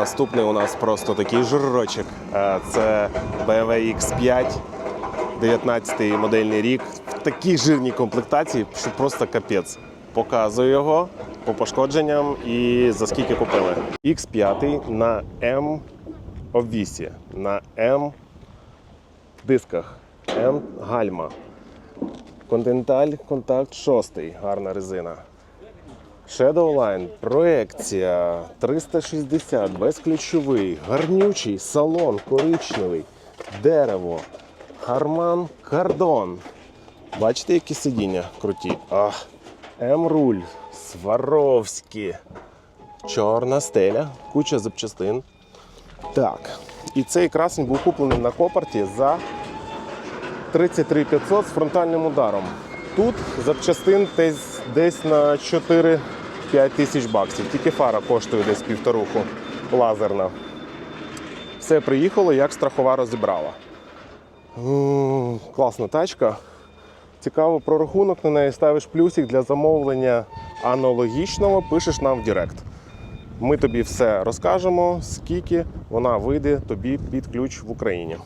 Наступний у нас просто такий жирочок. Е, Це BMW X5, 19-й модельний рік. В такій жирній комплектації, що просто капець. Показую його по пошкодженням і за скільки купили. X5 на М обвісі, на М дисках, М гальма. Continental Contact 6, гарна резина. Shadowline, проекція. 360, безключовий, гарнючий, салон, коричневий, дерево, харман, кардон. Бачите, які сидіння круті? Ах, М-руль, Сваровські, чорна стеля, куча запчастин. Так, і цей красень був куплений на копорті за 33500 з фронтальним ударом. Тут запчастин десь на 4 5 тисяч баксів. Тільки фара коштує десь півторуху лазерна. Все приїхало, як страхова розібрала. Класна тачка. Цікаво про рахунок на неї ставиш плюсик для замовлення аналогічного, пишеш нам в Директ. Ми тобі все розкажемо, скільки вона вийде тобі під ключ в Україні.